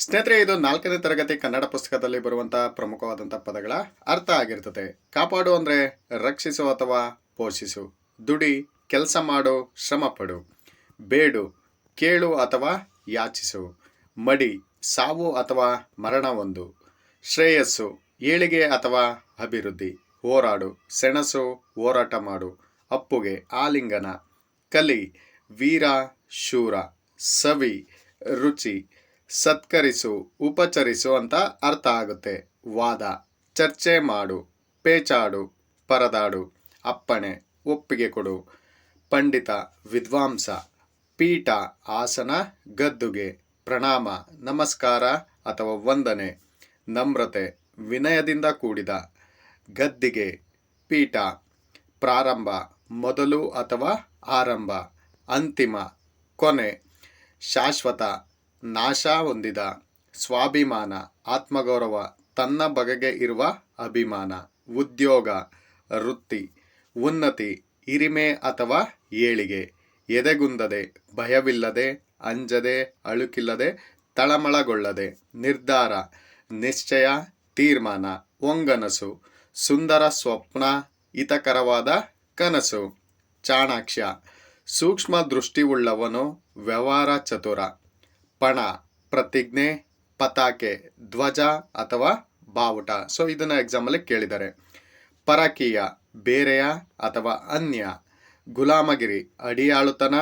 ಸ್ನೇಹಿತರೆ, ಇದು ನಾಲ್ಕನೇ ತರಗತಿ ಕನ್ನಡ ಪುಸ್ತಕದಲ್ಲಿ ಬರುವಂತಹ ಪ್ರಮುಖವಾದಂಥ ಪದಗಳ ಅರ್ಥ ಆಗಿರ್ತದೆ. ಕಾಪಾಡು ಅಂದರೆ ರಕ್ಷಿಸು ಅಥವಾ ಪೋಷಿಸು. ದುಡಿ, ಕೆಲಸ ಮಾಡು ಶ್ರಮ ಪಡು ಬೇಡು, ಕೇಳು ಅಥವಾ ಯಾಚಿಸು. ಮಡಿ, ಸಾವು ಅಥವಾ ಮರಣ ಒಂದು ಶ್ರೇಯಸ್ಸು, ಏಳಿಗೆ ಅಥವಾ ಅಭಿವೃದ್ಧಿ. ಹೋರಾಡು, ಸೆಣಸು, ಹೋರಾಟ ಮಾಡು. ಅಪ್ಪುಗೆ, ಆಲಿಂಗನ. ಕಲಿ, ವೀರ, ಶೂರ. ಸವಿ, ರುಚಿ. ಸತ್ಕರಿಸು, ಉಪಚರಿಸು ಅಂತ ಅರ್ಥ ಆಗುತ್ತೆ. ವಾದ, ಚರ್ಚೆ ಮಾಡು, ಪೇಚಾಡು, ಪರದಾಡು, ಅಪ್ಪಣೆ, ಒಪ್ಪಿಗೆ ಕೊಡು. ಪಂಡಿತ, ವಿದ್ವಾಂಸ, ಪೀಠ, ಆಸನ, ಗದ್ದುಗೆ, ಪ್ರಣಾಮ, ನಮಸ್ಕಾರ ಅಥವಾ ವಂದನೆ, ನಮ್ರತೆ, ವಿನಯದಿಂದ ಕೂಡಿದ, ಗದ್ದಿಗೆ, ಪೀಠ, ಪ್ರಾರಂಭ, ಮೊದಲು ಅಥವಾ ಆರಂಭ, ಅಂತಿಮ, ಕೊನೆ, ಶಾಶ್ವತ ನಾಶ ಹೊಂದಿದ ಸ್ವಾಭಿಮಾನ, ಆತ್ಮಗೌರವ, ತನ್ನ ಬಗೆಗೆ ಇರುವ ಅಭಿಮಾನ, ಉದ್ಯೋಗ, ವೃತ್ತಿ, ಉನ್ನತಿ, ಹಿರಿಮೆ ಅಥವಾ ಏಳಿಗೆ, ಎದೆಗುಂದದೆ, ಭಯವಿಲ್ಲದೆ, ಅಂಜದೆ, ಅಳುಕಿಲ್ಲದೆ, ತಳಮಳಗೊಳ್ಳದೆ, ನಿರ್ಧಾರ, ನಿಶ್ಚಯ, ತೀರ್ಮಾನ, ಒಂಗನಸು, ಸುಂದರ ಸ್ವಪ್ನ, ಹಿತಕರವಾದ ಕನಸು, ಚಾಣಾಕ್ಷ, ಸೂಕ್ಷ್ಮ ದೃಷ್ಟಿವುಳ್ಳವನು ವ್ಯವಹಾರ ಚತುರ. ಪಣ, ಪ್ರತಿಜ್ಞೆ, ಪತಾಕೆ, ಧ್ವಜ ಅಥವಾ ಬಾವುಟ. ಸೊ ಇದನ್ನು ಎಕ್ಸಾಮಲ್ಲಿ ಕೇಳಿದ್ದಾರೆ. ಪರಕೀಯ, ಬೇರೆಯ ಅಥವಾ ಅನ್ಯ. ಗುಲಾಮಗಿರಿ, ಅಡಿಯಾಳುತನ,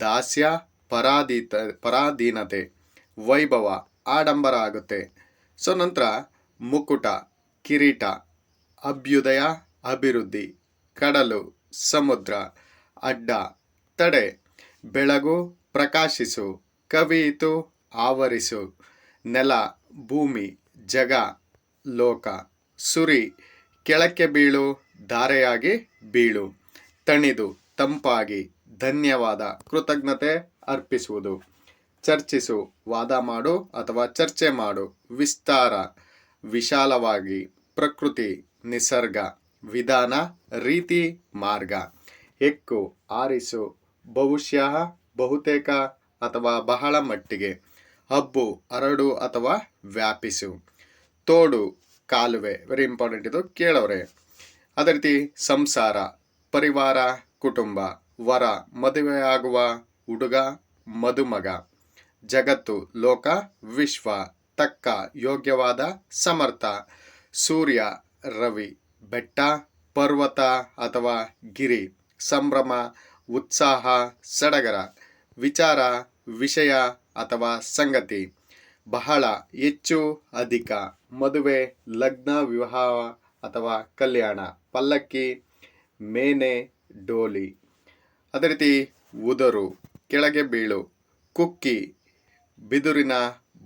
ದಾಸ್ಯ, ಪರಾಧೀತ, ಪರಾಧೀನತೆ. ವೈಭವ, ಆಡಂಬರ ಆಗುತ್ತೆ. ಸೊ ನಂತರ ಮುಕುಟ, ಕಿರೀಟ, ಅಭ್ಯುದಯ, ಅಭಿವೃದ್ಧಿ, ಕಡಲು, ಸಮುದ್ರ, ಅಡ್ಡ, ತಡೆ, ಬೆಳಗು, ಪ್ರಕಾಶಿಸು. ಕವಿಯಿತು ಆವರಿಸು. ನೆಲ, ಭೂಮಿ, ಜಗ, ಲೋಕ, ಸುರಿ, ಕೆಳಕ್ಕೆ ಬೀಳು, ಧಾರೆಯಾಗಿ ಬೀಳು. ತಣಿದು, ತಂಪಾಗಿ, ಧನ್ಯವಾದ, ಕೃತಜ್ಞತೆ ಅರ್ಪಿಸುವುದು. ಚರ್ಚಿಸು, ವಾದ ಮಾಡು ಅಥವಾ ಚರ್ಚೆ ಮಾಡು. ವಿಸ್ತಾರ, ವಿಶಾಲವಾಗಿ, ಪ್ರಕೃತಿ, ನಿಸರ್ಗ, ವಿಧಾನ, ರೀತಿ, ಮಾರ್ಗ. ಎಕ್ಕು ಆರಿಸು. ಬಹುಶಃ ಬಹುತೇಕ ಅಥವಾ ಬಹಳ ಮಟ್ಟಿಗೆ, ಹಬ್ಬು, ಹರಡು ಅಥವಾ ವ್ಯಾಪಿಸು. ತೋಡು, ಕಾಲುವೆ ವೆರಿ ಇಂಪಾರ್ಟೆಂಟ್ ಇದು ಕೇಳೋರೆ. ಅದೇ ರೀತಿ ಸಂಸಾರ, ಪರಿವಾರ, ಕುಟುಂಬ, ವರ ಮದುವೆಯಾಗುವ ಹುಡುಗ, ಮದುಮಗ. ಜಗತ್ತು, ಲೋಕ, ವಿಶ್ವ, ತಕ್ಕ, ಯೋಗ್ಯವಾದ, ಸಮರ್ಥ. ಸೂರ್ಯ, ರವಿ, ಬೆಟ್ಟ, ಪರ್ವತ ಅಥವಾ ಗಿರಿ, ಸಂಭ್ರಮ, ಉತ್ಸಾಹ, ಸಡಗರ. ವಿಚಾರ ವಿಷಯ ಅಥವಾ ಸಂಗತಿ. ಬಹಳ ಹೆಚ್ಚು ಅಧಿಕ ಮದುವೆ, ಲಗ್ನ, ವಿವಾಹ ಅಥವಾ ಕಲ್ಯಾಣ. ಪಲ್ಲಕ್ಕಿ, ಮೇನೆ, ಡೋಲಿ. ಅದೇ ರೀತಿ ಉದರು, ಕೆಳಗೆ ಬೀಳು, ಕುಕ್ಕಿ, ಬಿದುರಿನ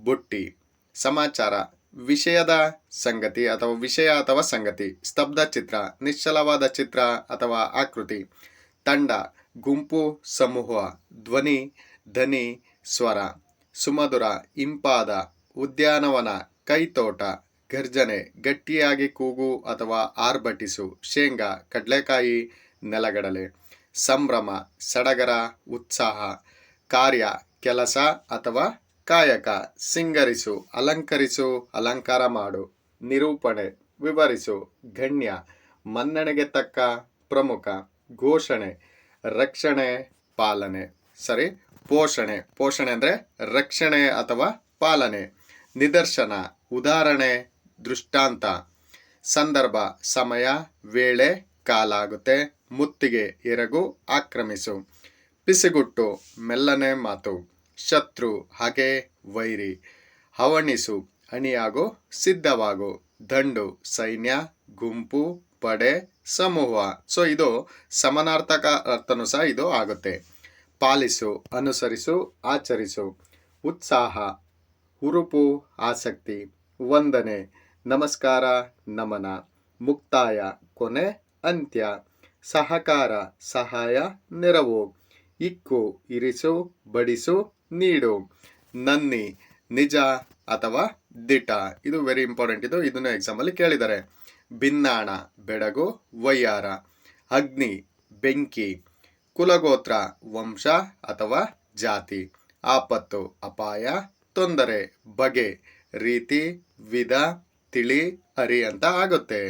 ಬುಟ್ಟಿ. ಸಮಾಚಾರ. ವಿಷಯದ ಸಂಗತಿ ಅಥವಾ ವಿಷಯ ಅಥವಾ ಸಂಗತಿ. ಸ್ತಬ್ಧ ಚಿತ್ರ, ನಿಶ್ಚಲವಾದ ಚಿತ್ರ ಅಥವಾ ಆಕೃತಿ. ತಂಡ, ಗುಂಪು, ಸಮೂಹ, ಧ್ವನಿ ಧನಿ, ಸ್ವರ, ಸುಮಧುರ, ಇಂಪಾದ, ಉದ್ಯಾನವನ, ಕೈತೋಟ ಗರ್ಜನೆ ಗಟ್ಟಿಯಾಗಿ ಕೂಗು ಅಥವಾ ಆರ್ಭಟಿಸು, ಶೇಂಗಾ, ಕಡಲೆಕಾಯಿ, ನೆಲಗಡಲೆ, ಸಂಭ್ರಮ, ಸಡಗರ, ಉತ್ಸಾಹ, ಕಾರ್ಯ, ಕೆಲಸ ಅಥವಾ ಕಾಯಕ, ಸಿಂಗರಿಸು, ಅಲಂಕರಿಸು, ಅಲಂಕಾರ ಮಾಡು, ನಿರೂಪಣೆ, ವಿವರಿಸು, ಗಣ್ಯ, ಮನ್ನಣೆಗೆ ತಕ್ಕ ಪ್ರಮುಖ, ಘೋಷಣೆ, ರಕ್ಷಣೆ, ಪಾಲನೆ. ಸರಿ? ಪೋಷಣೆ. ಪೋಷಣೆ ಅಂದರೆ ರಕ್ಷಣೆ ಅಥವಾ ಪಾಲನೆ. ನಿದರ್ಶನ, ಉದಾಹರಣೆ, ದೃಷ್ಟಾಂತ. ಸಂದರ್ಭ, ಸಮಯ, ವೇಳೆ ಕಾಲ ಆಗುತ್ತೆ ಮುತ್ತಿಗೆ, ಎರಗು, ಆಕ್ರಮಿಸು. ಪಿಸಿಗುಟ್ಟು, ಮೆಲ್ಲನೆ ಮಾತು. ಶತ್ರು, ಹಗೆ, ವೈರಿ. ಹವಣಿಸು ಅಣಿಯಾಗು ಸಿದ್ಧವಾಗು. ದಂಡು, ಸೈನ್ಯ, ಗುಂಪು, ಪಡೆ, ಸಮೂಹ. ಸೊ ಇದು ಸಮಾನಾರ್ಥಕ ಅರ್ಥನೂ ಸಹ ಇದು ಆಗುತ್ತೆ. ಪಾಲಿಸು, ಅನುಸರಿಸು, ಆಚರಿಸು. ಉತ್ಸಾಹ, ಹುರುಪು, ಆಸಕ್ತಿ, ವಂದನೆ, ನಮಸ್ಕಾರ, ನಮನ, ಮುಕ್ತಾಯ, ಕೊನೆ, ಅಂತ್ಯ. ಸಹಕಾರ, ಸಹಾಯ, ನೆರವು. ಇಕ್ಕು, ಇರಿಸು, ಬಡಿಸು, ನೀಡು. ನನ್ನಿ, ನಿಜ ಅಥವಾ ದಿಟ ಇದು ವೆರಿ ಇಂಪಾರ್ಟೆಂಟ್ ಇದು ಇದನ್ನು ಎಕ್ಸಾಮಲ್ಲಿ ಕೇಳಿದ್ದಾರೆ. ಭಿನ್ನಾಣ, ಬೆಡಗು ವಯ್ಯಾರ ಅಗ್ನಿ, ಬೆಂಕಿ. ಕುಲಗೋತ್ರ, ವಂಶ ಅಥವಾ ಜಾತಿ. ಆಪತ್ತು, ಅಪಾಯ, ತೊಂದರೆ, ಬಗೆ, ರೀತಿ, ವಿಧ, ತಿಳಿ, ಅರಿ ಅಂತ ಆಗುತ್ತೆ.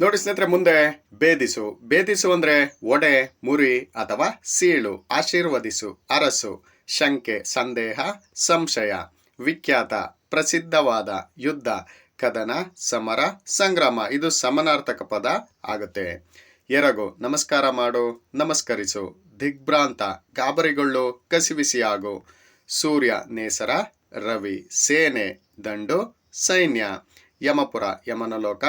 ನೋಡಿ ಸ್ನೇಹಿತರೆ, ಮುಂದೆ ಭೇದಿಸು. ಭೇದಿಸು ಅಂದ್ರೆ ಒಡೆ, ಮುರಿ ಅಥವಾ ಸೀಳು, ಆಶೀರ್ವದಿಸು, ಅರಸು, ಶಂಕೆ, ಸಂದೇಹ, ಸಂಶಯ, ವಿಖ್ಯಾತ, ಪ್ರಸಿದ್ಧವಾದ, ಯುದ್ಧ, ಕದನ, ಸಮರ, ಸಂಗ್ರಾಮ. ಇದು ಸಮನಾರ್ಥಕ ಪದ ಆಗುತ್ತೆ. ಎರಗು ನಮಸ್ಕಾರ ಮಾಡು, ನಮಸ್ಕರಿಸು. ದಿಗ್ಭ್ರಾಂತ, ಗಾಬರಿಗೊಳ್ಳು ಕಸಿವಿಸಿಯಾಗು ಸೂರ್ಯ, ನೇಸರ, ರವಿ, ಸೇನೆ, ದಂಡು, ಸೈನ್ಯ. ಯಮಪುರ, ಯಮನಲೋಕ,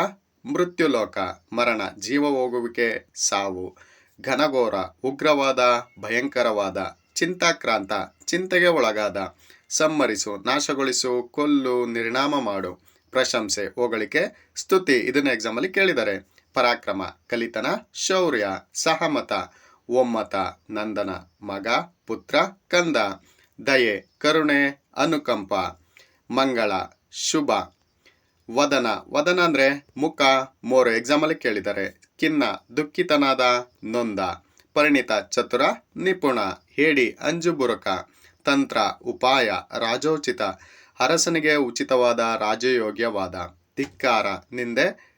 ಮೃತ್ಯುಲೋಕ, ಮರಣ, ಜೀವ ಹೋಗುವಿಕೆ, ಸಾವು. ಘನಘೋರ, ಉಗ್ರವಾದ, ಭಯಂಕರವಾದ, ಚಿಂತಾಕ್ರಾಂತ, ಚಿಂತೆಗೆ ಒಳಗಾದ. ಸಮ್ಮರಿಸು ನಾಶಗೊಳಿಸು, ಕೊಲ್ಲು ನಿರ್ಣಾಮ ಮಾಡು. ಪ್ರಶಂಸೆ, ಹೊಗಳಿಕೆ, ಸ್ತುತಿ ಇದನ್ನು ಎಕ್ಸಾಮಲ್ಲಿ ಕೇಳಿದ್ದಾರೆ ಪರಾಕ್ರಮ, ಕಲಿತನ, ಶೌರ್ಯ, ಸಹಮತ, ಒಮ್ಮತ, ನಂದನ, ಮಗ, ಪುತ್ರ, ಕಂದ, ದಯೆ, ಕರುಣೆ, ಅನುಕಂಪ, ಮಂಗಳ, ಶುಭ. ವದನ ವದನ ಅಂದರೆ ಮುಖ, ಮೋರು ಎಕ್ಸಾಮ್ ಅಲ್ಲಿ ಕೇಳಿದ್ದಾರೆ ಕಿನ್ನ, ದುಃಖಿತನಾದ, ನೊಂದ. ಪರಿಣಿತ, ಚತುರ, ನಿಪುಣ, ಹೇಡಿ ಅಂಜುಬುರುಕ ತಂತ್ರ, ಉಪಾಯ, ರಾಜೋಚಿತ. ಅರಸನಿಗೆ ಉಚಿತವಾದ ರಾಜಯೋಗ್ಯವಾದ. ಧಿಕ್ಕಾರ, ನಿಂದೆ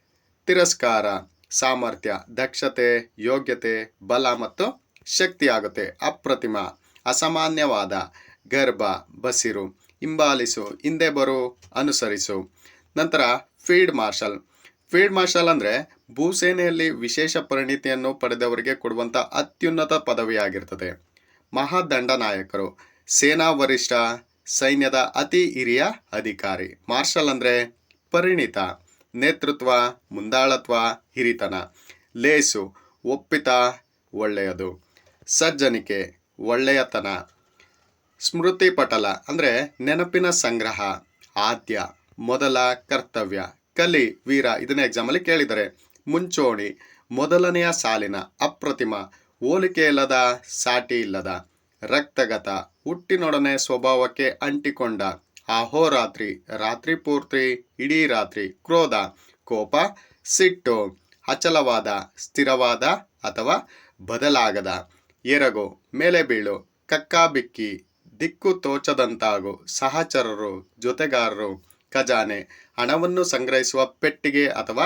ತಿರಸ್ಕಾರ, ಸಾಮರ್ಥ್ಯ, ದಕ್ಷತೆ, ಯೋಗ್ಯತೆ, ಬಲ ಮತ್ತು ಶಕ್ತಿಯಾಗುತ್ತೆ. ಅಪ್ರತಿಮ, ಅಸಾಮಾನ್ಯವಾದ, ಗರ್ಭ, ಬಸಿರು, ಹಿಂಬಾಲಿಸು, ಹಿಂದೆ ಬರು, ಅನುಸರಿಸು. ನಂತರ ಫೀಲ್ಡ್ ಮಾರ್ಷಲ್. ಫೀಲ್ಡ್ ಮಾರ್ಷಲ್ ಅಂದರೆ ಭೂಸೇನೆಯಲ್ಲಿ ವಿಶೇಷ ಪರಿಣಿತಿಯನ್ನು ಪಡೆದವರಿಗೆ ಕೊಡುವಂಥ ಅತ್ಯುನ್ನತ ಪದವಿಯಾಗಿರ್ತದೆ. ಮಹಾದಂಡನಾಯಕರು ಸೇನಾ ವರಿಷ್ಠ, ಸೈನ್ಯದ ಅತಿ ಹಿರಿಯ ಅಧಿಕಾರಿ. ಮಾರ್ಷಲ್ ಅಂದರೆ ಪರಿಣಿತ. ನೇತೃತ್ವ, ಮುಂದಾಳತ್ವ, ಹಿರಿತನ. ಲೇಸು, ಒಪ್ಪಿತ, ಒಳ್ಳೆಯದು. ಸಜ್ಜನಿಕೆ, ಒಳ್ಳೆಯತನ. ಸ್ಮೃತಿ ಪಟಲ ಅಂದರೆ ನೆನಪಿನ ಸಂಗ್ರಹ, ಆದ್ಯ, ಮೊದಲ ಕರ್ತವ್ಯ. ಕಲಿ, ವೀರ ಇದನ್ನ ಎಕ್ಸಾಮಲ್ಲಿ ಕೇಳಿದರೆ. ಮುಂಚೋಣಿ, ಮೊದಲನೆಯ ಸಾಲಿನ ಅಪ್ರತಿಮ, ಹೋಲಿಕೆ ಇಲ್ಲದ, ಸಾಟಿ ಇಲ್ಲದ. ರಕ್ತಗತ, ಹುಟ್ಟಿನೊಡನೆ ಸ್ವಭಾವಕ್ಕೆ ಅಂಟಿಕೊಂಡ. ಅಹೋರಾತ್ರಿ ರಾತ್ರಿ ಪೂರ್ತಿ ಇಡೀ ರಾತ್ರಿ, ಕ್ರೋಧ, ಕೋಪ, ಸಿಟ್ಟು, ಅಚಲವಾದ, ಸ್ಥಿರವಾದ ಅಥವಾ ಬದಲಾಗದ, ಎರಗು ಮೇಲೆ ಬೀಳು ಕಕ್ಕಾಬಿಕ್ಕಿ, ದಿಕ್ಕು ತೋಚದಂತಾಗು, ಸಹಚರರು, ಜೊತೆಗಾರರು, ಖಜಾನೆ, ಹಣವನ್ನು ಸಂಗ್ರಹಿಸುವ ಪೆಟ್ಟಿಗೆ ಅಥವಾ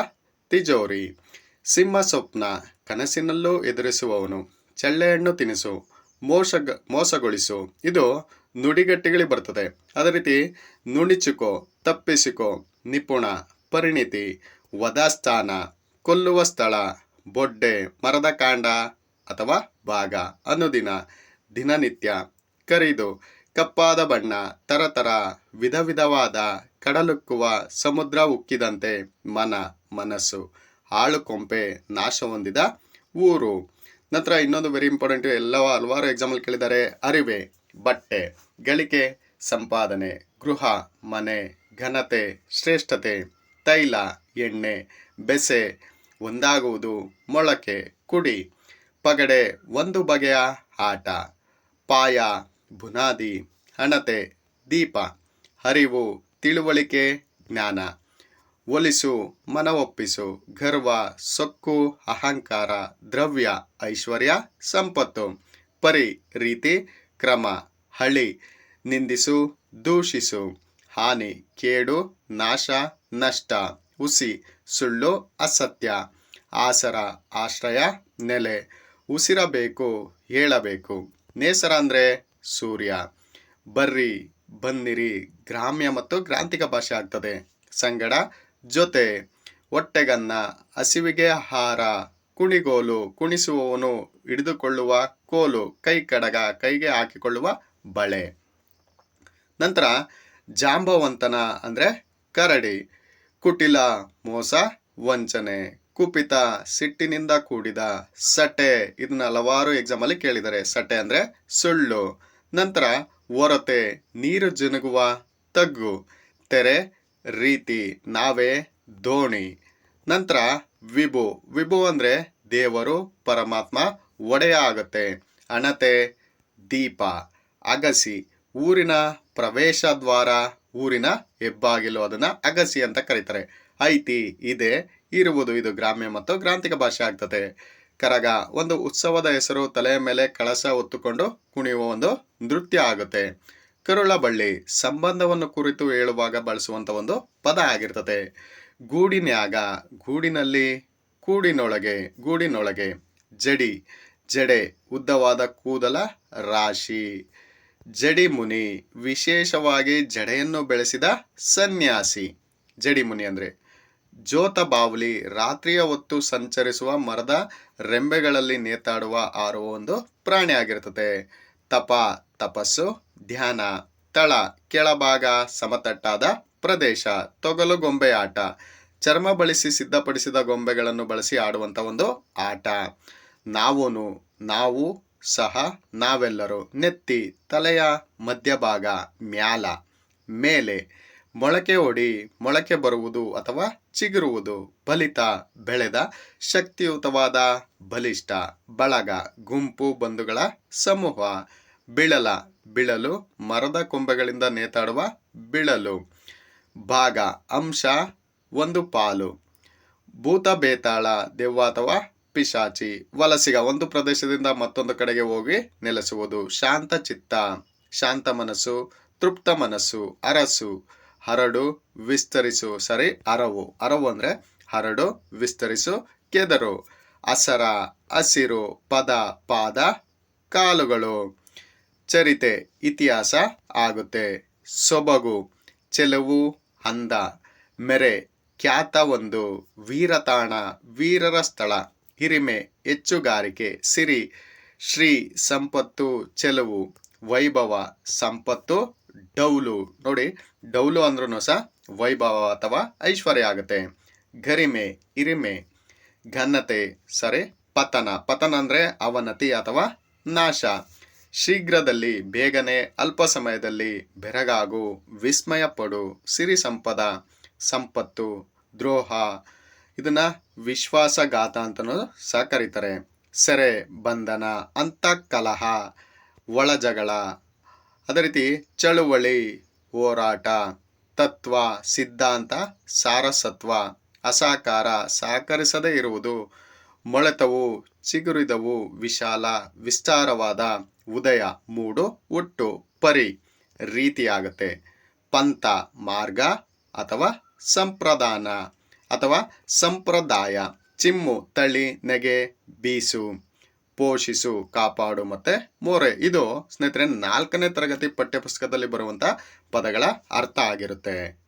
ತಿಜೋರಿ ಸಿಂಹ ಸ್ವಪ್ನ ಕನಸಿನಲ್ಲೂ ಎದುರಿಸುವವನು, ಚಳ್ಳೆಹಣ್ಣು ತಿನಿಸು ಮೋಸ ಮೋಸಗೊಳಿಸು, ಇದು ನುಡಿಗಟ್ಟಿಗಳಿಗೆ ಬರ್ತದೆ. ಅದೇ ರೀತಿ ನುಣಿಚುಕೋ, ತಪ್ಪಿಸಿಕೋ, ನಿಪುಣ, ಪರಿಣಿತಿ, ವಧಾಸ್ಥಾನ, ಕೊಲ್ಲುವ ಸ್ಥಳ, ಬೊಡ್ಡೆ, ಮರದ ಕಾಂಡ ಅಥವಾ ಭಾಗ. ಅನುದಿನ, ದಿನನಿತ್ಯ, ಕರಿದು, ಕಪ್ಪಾದ ಬಣ್ಣ, ತರತರ ವಿಧ ವಿಧವಾದ ಕಡಲುಕ್ಕುವ, ಸಮುದ್ರ ಉಕ್ಕಿದಂತೆ ಮನ, ಮನಸ್ಸು, ಹಾಳು ಕೊಂಪೆ, ನಾಶ ಹೊಂದಿದ ಊರು. ನಂತರ ಇನ್ನೊಂದು ವೆರಿ ಇಂಪಾರ್ಟೆಂಟ್ ಎಲ್ಲವ ಹಲವಾರು ಎಕ್ಸಾಂಪಲ್ ಕೇಳಿದ್ದಾರೆ. ಅರಿವೆ, ಬಟ್ಟೆ. ಗಳಿಕೆ, ಸಂಪಾದನೆ, ಗೃಹ, ಮನೆ, ಘನತೆ, ಶ್ರೇಷ್ಠತೆ, ತೈಲ, ಎಣ್ಣೆ, ಬೆಸೆ, ಒಂದಾಗುವುದು ಮೊಳಕೆ, ಕುಡಿ, ಪಗಡೆ ಒಂದು ಬಗೆಯ ಆಟ, ಪಾಯ, ಬುನಾದಿ, ಹಣತೆ, ದೀಪ, ಹರಿವು, ತಿಳುವಳಿಕೆ, ಜ್ಞಾನ, ಒಲಿಸು, ಮನವೊಪ್ಪಿಸು, ಗರ್ವ, ಸೊಕ್ಕು, ಅಹಂಕಾರ, ದ್ರವ್ಯ, ಐಶ್ವರ್ಯ, ಸಂಪತ್ತು, ಪರಿ, ರೀತಿ, ಕ್ರಮ ಹಳಿ ನಿಂದಿಸು, ದೂಷಿಸು. ಹಾನಿ, ಕೇಡು, ನಾಶ, ನಷ್ಟ. ಉಸಿ, ಸುಳ್ಳು, ಅಸತ್ಯ. ಆಸರ, ಆಶ್ರಯ, ನೆಲೆ. ಉಸಿರಬೇಕು ಹೇಳಬೇಕು ನೇಸರ ಅಂದರೆ ಸೂರ್ಯ. ಬರ್ರಿ ಬನ್ನಿರಿ ಗ್ರಾಮ್ಯ ಮತ್ತು ಗ್ರಾಂತಿಕ ಭಾಷೆ ಆಗ್ತದೆ. ಸಂಗಡ, ಜೊತೆ. ಹೊಟ್ಟೆಗನ್ನ, ಹಸಿವಿಗೆ ಆಹಾರ ಕುಣಿಗೋಲು, ಕುಣಿಸುವವನು ಹಿಡಿದುಕೊಳ್ಳುವ ಕೋಲು. ಕೈ ಕಡಗ, ಕೈಗೆ ಹಾಕಿಕೊಳ್ಳುವ ಬಳೆ. ನಂತರ ಜಾಂಬವಂತನ ಅಂದರೆ ಕರಡಿ. ಕುಟಿಲ, ಮೋಸ, ವಂಚನೆ, ಕುಪಿತ, ಸಿಟ್ಟಿನಿಂದ ಕೂಡಿದ ಸಟೆ. ಇದನ್ನ ಹಲವಾರು ಎಕ್ಸಾಮಲ್ಲಿ ಕೇಳಿದ್ದಾರೆ. ಸಟೆ ಅಂದರೆ ಸುಳ್ಳು. ನಂತರ ಒರತೆ, ನೀರು ಜಿನಗುವ ತಗ್ಗು. ತೆರೆ, ರೀತಿ, ನಾವೇ, ದೋಣಿ. ನಂತರ ವಿಭು. ವಿಭು ಅಂದರೆ ದೇವರು, ಪರಮಾತ್ಮ, ಒಡೆಯ ಆಗತ್ತೆ. ಅಣತೆ, ದೀಪ. ಅಗಸಿ. ಊರಿನ ಪ್ರವೇಶ ದ್ವಾರ, ಊರಿನ ಹೆಬ್ಬಾಗಿಲು ಅದನ್ನ ಅಗಸಿ ಅಂತ ಕರೀತಾರೆ. ಐತಿ, ಇದೆ, ಇರುವುದು, ಇದು ಗ್ರಾಮ್ಯ ಮತ್ತು ಗ್ರಾಂತಿಕ ಭಾಷೆ ಆಗ್ತದೆ ಕರಗ, ಒಂದು ಉತ್ಸವದ ಹೆಸರು ತಲೆಯ ಮೇಲೆ ಕಳಸ ಹೊತ್ತುಕೊಂಡು ಕುಣಿಯುವ ಒಂದು ನೃತ್ಯ ಆಗುತ್ತೆ. ಕರುಳಬಳ್ಳಿ ಸಂಬಂಧವನ್ನು ಕುರಿತು ಹೇಳುವಾಗ ಬಳಸುವಂಥ ಒಂದು ಪದ ಆಗಿರ್ತದೆ ಗೂಡಿನ್ಯಾಗ, ಗೂಡಿನಲ್ಲಿ ಕೂಡಿನೊಳಗೆ, ಗೂಡಿನೊಳಗೆ ಜಡಿ, ಜಡೆ, ಉದ್ದವಾದ ಕೂದಲ, ರಾಶಿ. ಜಡಿಮುನಿ, ವಿಶೇಷವಾಗಿ ಜಡೆಯನ್ನು ಬೆಳೆಸಿದ ಸನ್ಯಾಸಿ. ಜಡಿಮುನಿ ಅಂದರೆ ಜೋತ ಬಾವಲಿ, ರಾತ್ರಿಯ ಹೊತ್ತು ಸಂಚರಿಸುವ ಮರದ ರೆಂಬೆಗಳಲ್ಲಿ ನೇತಾಡುವ ಆರೋ ಒಂದು ಪ್ರಾಣಿ ಆಗಿರ್ತದೆ ತಪ, ತಪಸ್ಸು, ಧ್ಯಾನ, ತಳ, ಕೆಳಭಾಗ, ಸಮತಟ್ಟಾದ ಪ್ರದೇಶ, ತೊಗಲು ಗೊಂಬೆ ಆಟ, ಚರ್ಮ ಬಳಸಿ ಸಿದ್ಧಪಡಿಸಿದ ಗೊಂಬೆಗಳನ್ನು ಬಳಸಿ ಆಡುವಂಥ ಒಂದು ಆಟ. ನಾವೂನು, ನಾವು ಸಹ ನಾವೆಲ್ಲರೂ ನೆತ್ತಿ ತಲೆಯ ಮಧ್ಯಭಾಗ, ಮ್ಯಾಲ, ಮೇಲೆ, ಮೊಳಕೆ ಒಡಿ ಮೊಳಕೆ ಬರುವುದು ಅಥವಾ ಚಿಗುರುವುದು ಬಲಿತ ಬೆಳೆದ, ಶಕ್ತಿಯುತವಾದ, ಬಲಿಷ್ಠ, ಬಳಗ, ಗುಂಪು ಬಂಧುಗಳ ಸಮೂಹ, ಬಿಳಲ, ಬಿಳಲು, ಮರದ ಕೊಂಬೆಗಳಿಂದ ನೇತಾಡುವ ಬಿಳಲು, ಭಾಗ, ಅಂಶ, ಒಂದು ಪಾಲು, ಭೂತ, ಬೇತಾಳ, ದೆವ್ವ ಅಥವಾ ಪಿಶಾಚಿ ವಲಸಿಗ ಒಂದು ಪ್ರದೇಶದಿಂದ ಮತ್ತೊಂದು ಕಡೆಗೆ ಹೋಗಿ ನೆಲೆಸುವುದು ಶಾಂತ ಚಿತ್ತ. ಶಾಂತ ಮನಸ್ಸು, ತೃಪ್ತ ಮನಸ್ಸು, ಅರಸು. ಹರಡು, ವಿಸ್ತರಿಸು, ಸರಿ, ಅರವು. ಅರವು ಅಂದ್ರೆ ಹರಡು, ವಿಸ್ತರಿಸು, ಕೆದರು. ಅಸರ, ಹಸಿರು, ಪದ, ಪಾದ, ಕಾಲುಗಳು. ಚರಿತೆ, ಇತಿಹಾಸ ಆಗುತ್ತೆ. ಸೊಬಗು, ಚೆಲುವು ಅಂದ ಮೆರೆ, ಖ್ಯಾತ ಒಂದು ವೀರತಾಣ, ವೀರರ ಸ್ಥಳ. ಹಿರಿಮೆ, ಹೆಚ್ಚುಗಾರಿಕೆ, ಸಿರಿ, ಶ್ರೀ ಸಂಪತ್ತು, ಚೆಲುವು, ವೈಭವ, ಸಂಪತ್ತು, ಡೌಲು. ನೋಡಿ, ಡೌಲು ಅಂದ್ರೂ ಸಹ ವೈಭವ ಅಥವಾ ಐಶ್ವರ್ಯ ಆಗುತ್ತೆ. ಗರಿಮೆ, ಹಿರಿಮೆ, ಘನತೆ, ಸರಿ, ಪತನ. ಪತನ ಅಂದರೆ ಅವನತಿ ಅಥವಾ ನಾಶ. ಶೀಘ್ರದಲ್ಲಿ, ಬೇಗನೆ, ಅಲ್ಪ ಸಮಯದಲ್ಲಿ, ಬೆರಗಾಗು ವಿಸ್ಮಯ ಪಡು ಸಿರಿ ಸಂಪದ, ಸಂಪತ್ತು, ದ್ರೋಹ ಇದನ್ನ ವಿಶ್ವಾಸಘಾತ ಅಂತಲೂ ಸಹ ಕರೀತಾರೆ ಸೆರೆ, ಬಂಧನ ಅಂತ ಕಲಹ ಒಳಜಗಳ, ಅದೇ ರೀತಿ ಚಳುವಳಿ, ಹೋರಾಟ, ತತ್ವ, ಸಿದ್ಧಾಂತ, ಸಾರಸತ್ವ, ಅಸಾಕಾರ, ಸಹಕರಿಸದೇ ಇರುವುದು, ಮೊಳೆತವು, ಚಿಗುರಿದವು, ವಿಶಾಲ, ವಿಸ್ತಾರವಾದ, ಉದಯ, ಮೂಡು, ಒಟ್ಟು, ಪರಿ ರೀತಿಯಾಗುತ್ತೆ. ಪಂಥ, ಮಾರ್ಗ ಅಥವಾ ಸಂಪ್ರದಾನ. ಅಥವಾ ಸಂಪ್ರದಾಯ. ಚಿಮ್ಮು, ತಳಿ, ನೆಗೆ, ಬೀಸು, ಪೋಷಿಸು, ಕಾಪಾಡು ಮತ್ತೆ ಮೋರೆ. ಇದು ಸ್ನೇಹಿತರೆ ನಾಲ್ಕನೇ ತರಗತಿ ಪಠ್ಯಪುಸ್ತಕದಲ್ಲಿ ಬರುವಂಥ ಪದಗಳ ಅರ್ಥ ಆಗಿರುತ್ತೆ.